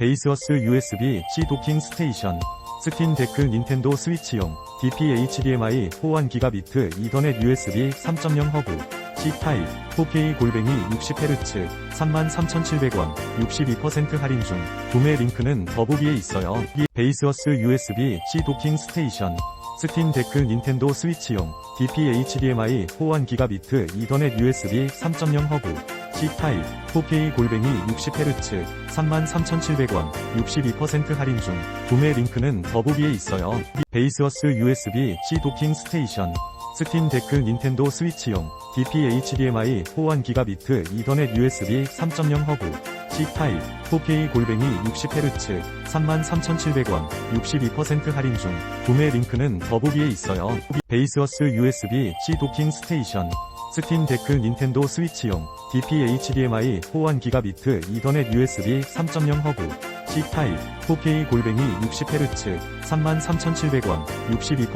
베이스어스 USB-C 도킹 스테이션 스팀 데크 닌텐도 스위치용 DP-HDMI 호환 기가비트 이더넷 USB 3.0 허브 C 타입 4K 골뱅이 60Hz 33,700원 62% 할인 중 구매 링크는 더보기에 있어요. 이 베이스어스 USB-C 도킹 스테이션 스팀 데크 닌텐도 스위치용 DP-HDMI 호환 기가비트 이더넷 USB 3.0 허브 C 타입 4K 골뱅이 60Hz 33,700원 62% 할인 중. 구매 링크는 더보기에 있어요. 이 베이스어스 USB-C 도킹 스테이션. 스팀 데크 닌텐도 스위치용 DP-HDMI 호환 기가비트 이더넷 USB 3.0 허브. C 타입 4K 골뱅이 60Hz 33,700원 62% 할인 중. 구매 링크는 더보기에 있어요. 베이스어스 USB-C 도킹 스테이션 스팀 데크 닌텐도 스위치용 DP-HDMI 호환 기가비트 이더넷 USB 3.0 허브 C 타입 4K 골뱅이 60Hz 33,700원 62%